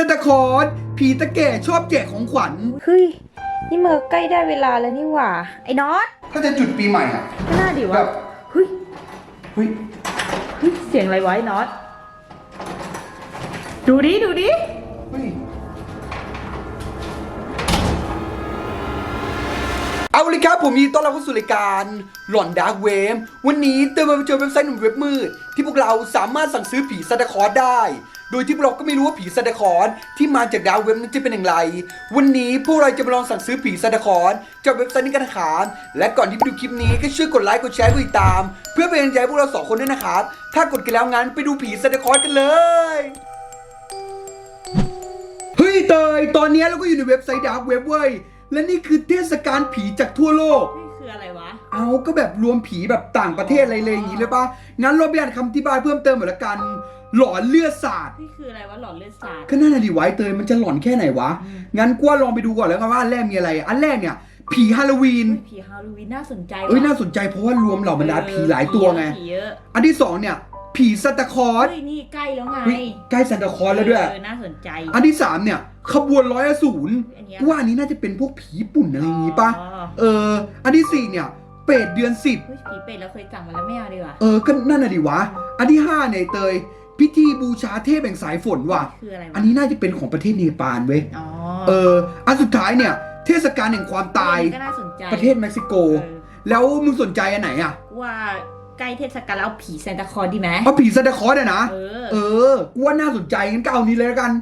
ซานตาคลอสผีตะแก่ชอบแจกของขวัญ เฮ้ย นี่มันก็ใกล้ได้เวลาแล้วนี่หว่า ไอ้น็อตถ้าจะจุดปีใหม่อะไม่น่าดิแบวะบเฮ้ยเฮ้ยเฮ้ยเสียงอะไรวะไอ้น็อตดูดิดูดิเฮ้ยเอาเลยครับผมยินดีต้อนรับเข้าสู่รายการหลอนดาร์กเวฟวันนี้เติมมาเจอเว็บไซต์หนึ่งเว็บมืด ที่พวกเราสามารถสั่งซื้อผีซานตาคลอสได้ โดยที่พวกเราก็ไม่รู้ว่าผีซานตาคลอสที่มาจากดาร์กเว็บนั้นจะเป็นอย่างไร วันนี้พวกเราจะมาลองสั่งซื้อผีซานตาคลอสจากเว็บไซต์นี้กันนะครับและก่อนที่ไปดูคลิปนี้ก็ช่วยกดไลค์กดแชร์กดติดตาม เพื่อเป็นกำลังใจให้พวกเราสองคนด้วยนะครับถ้ากดกันแล้วงั้นไปดูผีซานตาคลอสกันเลยเฮ้ยเตยตอนนี้เราก็อยู่ในเว็บไซต์ดาร์กเว็บเว้ยและนี่คือเทศกาลผีจากทั่วโลก นี่คืออะไรวะ เอาก็แบบรวมผีแบบต่างประเทศอะไรเลยอย่างนี้เลยปะงั้นเราไปอ่านคำอธิบายเพิ่มเติมหน่อยละกัน หลอนเลือดสาดนี่คืออะไรวะหลอนเลือดสาดก็น่าดีไว้เตยมันจะหลอนแค่ไหนวะ งั้นกว่าลองไปดูก่อนแล้วกันว่าอันแรกมีอะไร อันแรกเนี่ย ผีฮาโลวีนเฮ้ยผีฮาโลวีนน่าสนใจเอ้ยว่ะน่าสนใจเพราะว่ารวมเหล่าบรรดาผีหลายตัวไงผีเยอะอันที่สองเนี่ย ผีซานตาคลอสเฮ้ยนี่ใกล้แล้วไงเฮ้ยใกล้ซานตาคลอสแล้วด้วยเออน่าสนใจ อันที่สามเนี่ย ขบวนร้อยอสูรอันเนี้ยว่าอันนี้น่าจะเป็นพวกผีญี่ปุ่นอะไรอย่างงี้ปะอ๋อเออ อันที่สี่เนี่ยเปรตเดือนสิบเฮ้ยผีเป็ดเราเคยสั่งมาแล้วไม่เอาดีกว่าเออก็นั่นน่ะดิวะ อันที่ห้าเนี่ยเตย พิธีบูชาเทพแห่งสายฝนว่ะ คืออะไรวะอันนี้น่าจะเป็นของประเทศเนปาลเว้ย อ๋อเออ อันสุดท้ายเนี่ย เทศกาลแห่งความตายอันนี้ก็น่าสนใจประเทศเม็กซิโก เออแล้วมึงสนใจอันไหนอะว่าใกล้เทศกาลแล้วเอาผีซานตาคลอสดีไหมเอาผีซานตาคลอสอะนะ เออ เออ กูว่าน่าสนใจงั้นก็เอานี้เลยละกัน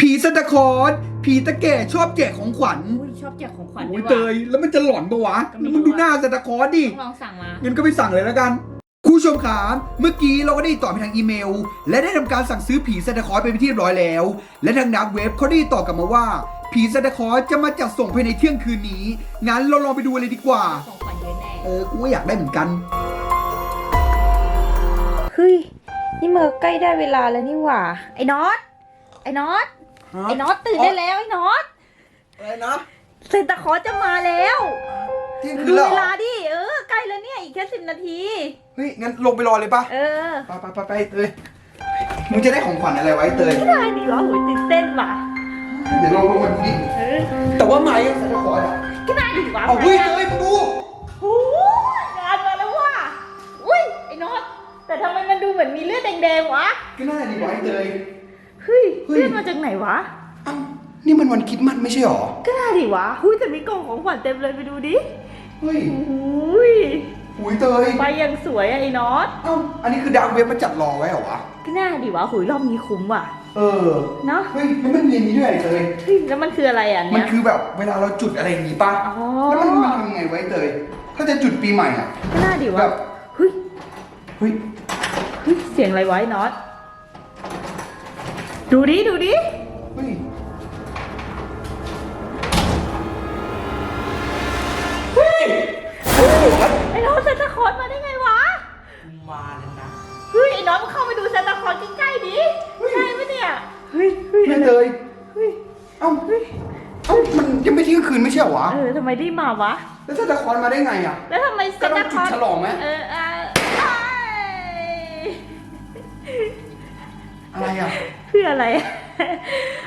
ผีซานตาคลอสผีตะแก่ชอบแจกของขวัญอุ้ยชอบแจกของขวัญโอ้ด้วยยเตว่ะ ย แล้วมันจะหลอนปะวะก็ไม่แล้วรู้มึงดูอะ หน้าซานตาคลอสดิ ต้องลองสั่งมา งั้นก็ไปสั่งเลยแล้วกันคุณ ผู้ชมครับเมื่อกี้เราก็ได้ติดต่อไปทางอีเมล และได้ทำการสั่งซื้อผีซานตาคลอสไปเป็นที่เรียบร้อยแล้ว และทางดักเว็บเขาได้ติดต่อกลับมาว่า ผีซานตาคลอสจะมาจัดส่งภายในเที่ยงคืนนี้ งั้นเราลองไปดูเลยดีกว่า ของขวัญเยอะแน่เออ กูก็อยากได้เหมือนกัน เฮ้ย นี่มันก็ใกล้ได้เวลาแล้วนี่หว่า ไอ้น็อต ไอ้น็อต ไอ้น็อตตื่นได้แล้วไอ้น็อตอะไรนะเซนตาคลอสจะมาแล้ว เที่ยงคืดูนแล้วเวเหรลาอดิ เออ ใกล้แล้วเนี่ย อีกแค่สิบนาที เฮ้ย งั้นลงไปรอเลยปะเออไปไปไปไปเตยมึงจะได้ของขวัญอะไรไว้เตย ได้ดิวะโหยตื่นเต้นว่ะเดี๋ยวลองลงมาดูดิเออแต่ว่าไม้ซานตาคลอสอะก็ได้ดิวะเอาเฮ้ยเตยมึงดู โอ้ยงานมาแล้วว่ะอุ้ยไอ้น็อตแต่ทำไมมันดูเหมือนมีเลือดแดงๆวะก็น่าดีไว้เตย เฮ้ยเฮ้ย เลือดมาจากไหนวะ เอ้านี่มันวันคริดมัดไม่ใช่หรอ ก็ได้ดิวะหุ้ยแต่มีกล่องของขวัญเต็มเลยไปดูดิเฮ้ย อุ้ย หุยเตยไปยังสวยอะไอ้น็อตเอ้าอันนี้คือดาวเว็บมาจัดรอไว้เหรอวะ ก็น่าดิวะหุยรอบนี้คุ้มว่ะ เออ เนาะเฮ้ยแล้วมันมีอันนี้ด้วยเตย เฮ้ยแล้วมันคืออะไรอะมันเนี่ยคือแบบเวลาเราจุดอะไรอย่างงี้ป่ะ อ๋อ แล้วมันมันทำยังไงไว้เตย ถ้าจะจุดปีใหม่อะ ก็น่าดิวะแบบ เฮ้ยเฮ้ย เฮ้ยเสียงอะไรไวะไอ้น็อต ดูดิดูดิ เฮ้ย อสมาได้ไงวะมาแล้วนะ เฮ้ยไอ้น็อตมึงเข้าไปดูเซนตาคลอสใกล้ๆดิใช่ไหมเนี่ย เฮ้ยเฮ้ยเฮ้ยอะไรเตยเฮ้ยเอ้าเอ้ามันยังไม่เที่ยงคืนไม่ใช่เหรอวะ เออทำไมได้มาวะ แล้วซานตาคลอสมาได้ไงอะ แล้วทำไมเซนตาคลอสก็ต้องจุดฉลองไหม เออเออเอ้ยอะไรอะ เพื่ออะไร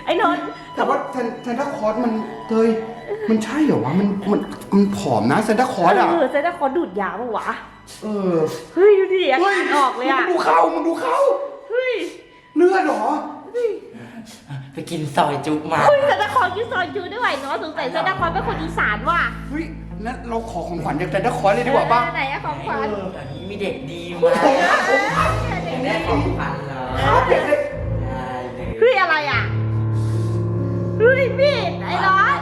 ไอ้นนท์แต่ว่าซานซานตาคลอสมันเตย มันใช่เหรอวะ มัน มัน มันผอมนะซานตาคลอสอะ เออเซนตาคลอสดูดยาปะวะ เออ เฮ้ยดูดิอาเฮ้ยการออกเลยอะ มึงดูเข้ามึงดูเข้า เฮ้ย เลือดเหรอไปกินซอยจุมาเฮ้ยเซนตาคลอสกินซอยจูด้วยเนาะสงสัยเซนตาคลอสเป็นคนอีสานว่ะ เฮ้ยงั้นเราขอของขวัญจากซานตาคลอสเลยดีกว่าป่ะเออไหนอะของขวัญอันนี้มีเด็กดีมาอยากได้ของขวัญเหรอครับเด็กเลยได้เลยเฮ้ยอะไรอะเฮ้ยมีดไอ้ร้อน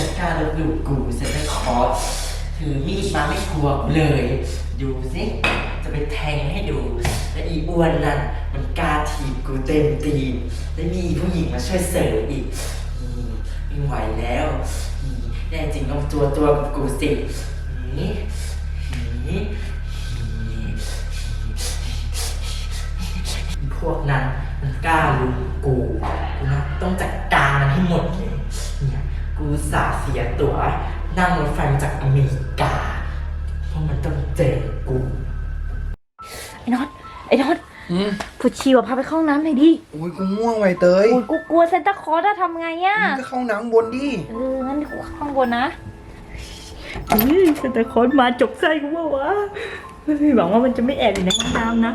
อีพวกนักกล้าลบหลู่กูเซ็นเตอร์คอร์สถือมีดมาไม่กลัวกูเลย ดูสิจะไปแทงให้ดู และอีอ้วนนั่นมันกล้าถีบกูเต็มตีนและมีผู้หญิงมาช่วยเสริมอีกอืมไม่ไหวแล้วอืมแน่จริงต้องตัวตัวกับกูสิอืมอืมอืม พวกนั้นมันกล้าลุมกูกูนะต้องจัดการมันให้หมดเลย อุตสาห์เสียตั๋วนั่งรถไฟมาจากอเมริกา เพราะมันต้องเจอกู ไอ้น็อตไอ้น็อตอืมปวดฉี่ว่ะพาไปเข้าห้องน้ำหน่อยดิโอ้ยกูง่วงไว้เตยโอ้ยกูกลัวเซนต้าคลอร์สอะทำไงอะมึงก็เข้าน้ำบนดิเอองั้นกูข้างบนนะเฮ้ยเซนต้าคลอร์สมาจกไส้กูว่าวะเฮ้ยหวังว่ามันจะไม่แอบอยู่ในห้องน้ำนะ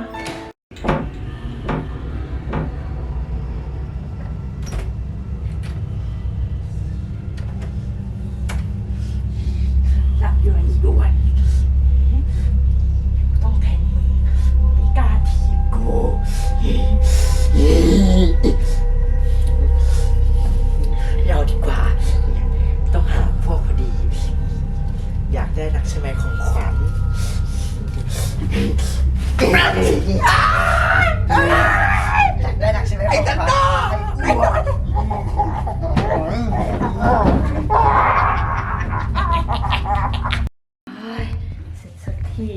ได้รักใช่ไหมของขวัญได้รักใช่ไหมไองขวัญเฮ้ยเสร็จสักที